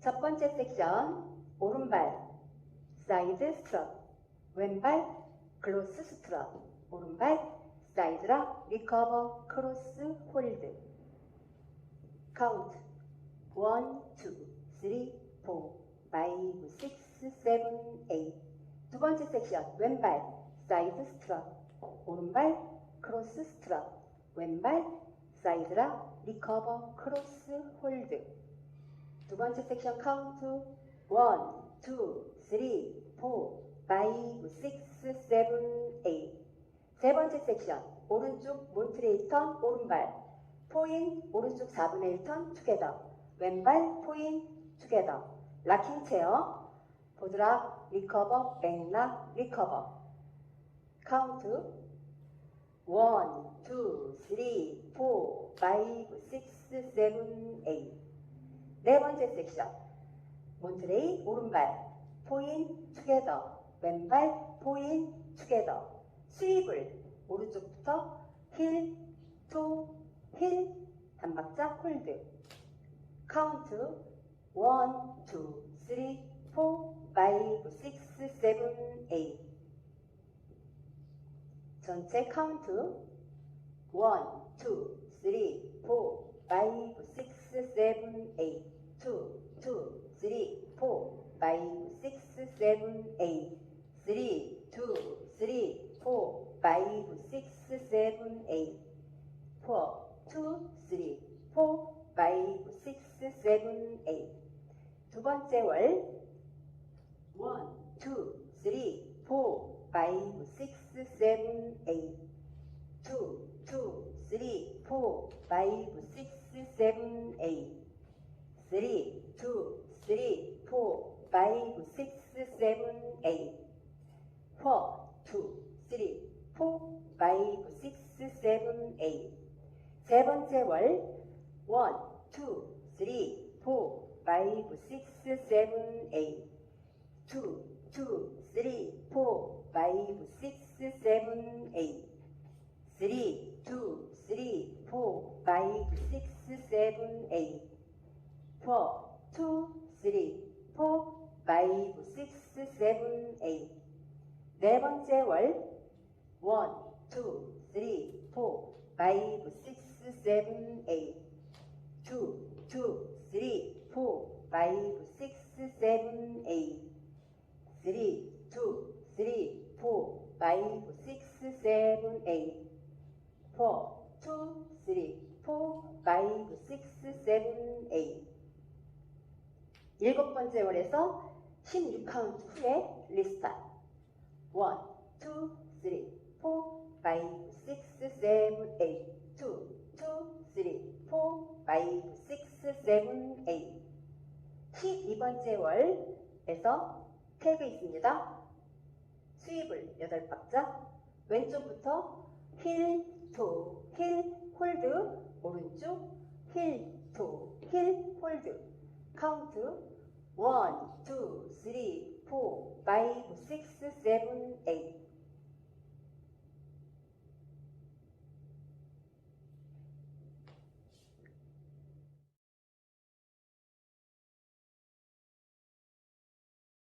첫 번째 섹션 오른발 사이드 스트럽 왼발 클로스 스트럽 오른발 사이드락 리커버 크로스 홀드. 카운트. 1, 2, 3, 4, 5, 6, 7, 8. 두 번째 섹션 왼발 사이드 스트럽 오른발 크로스 스트럽 왼발 사이드락 리커버 크로스 홀드 두 번째 섹션 카운트 1, 2, 3, 4, 5, 6, 7, 8. 세 번째 섹션. 오른쪽 몬트레이 턴 오른발. 포인 오른쪽 4분의 1턴 투게더 왼발 포인 투게더 락킹 체어 보드락 리커버 백락 리커버 카운트 1, 2, 3, 4, 5, 6, 7, 8. 네 번째 섹션. 몬트레이 오른발 포인 투게더 왼발 포인 투게더. 스윕을 오른쪽부터 힐, 투, 힐 단박자 홀드. 카운트 1, 2, 3, 4, 5, 6, 7, 8 전체 카운트 1, 2, 3, 4, 5, 6, 7, 8 2, 2, 3, 4, 5, 6, 7, 8 3, 2, 3, 4, 5, 6, 7, 8 4, 2, 3, 4, 5, 6, 7, 8 두 번째 월 1, 2, 3, 4, 5, 6, 7, 8 2, 2, 3, 4, 5, 6, 7, 8 3, 2, 3, 4, 5, 6, 7, 8 4, 2, 3, 4, 5, 6, 7, 8세 번째 월 1, 2, 3, 4, 5, 6, 7, 8 2, 2, 3, 4, 5, 6, 7, 8 3, 2, 3, 4, 5, 6, 7, 8 4, 2, 3, 4, 5, 6, 7, 8네 번째 월. 1, 2, 3, 4, 5, 6, 7, 8 2, 2, 3, 4, 5, 6, 7, 8 3, 2, 3, 4, 5, 6, 7, 8 4, 2, 3, 4, 5, 6, 7, 8 일곱 번째 월에서 16카운트 후에 리스타트 1, 2, 3, 4, 5, 6, 7, 8 2, 2, 3, 4, 5, 6, 7, 8 12번째 월에서 태그 있습니다. 스윕을 8박자 왼쪽부터 힐, 토, 힐, 홀드 오른쪽. 힐, 토, 힐, 홀드. 카운트 1, 2, 3, 4, 5, 6, 7, 8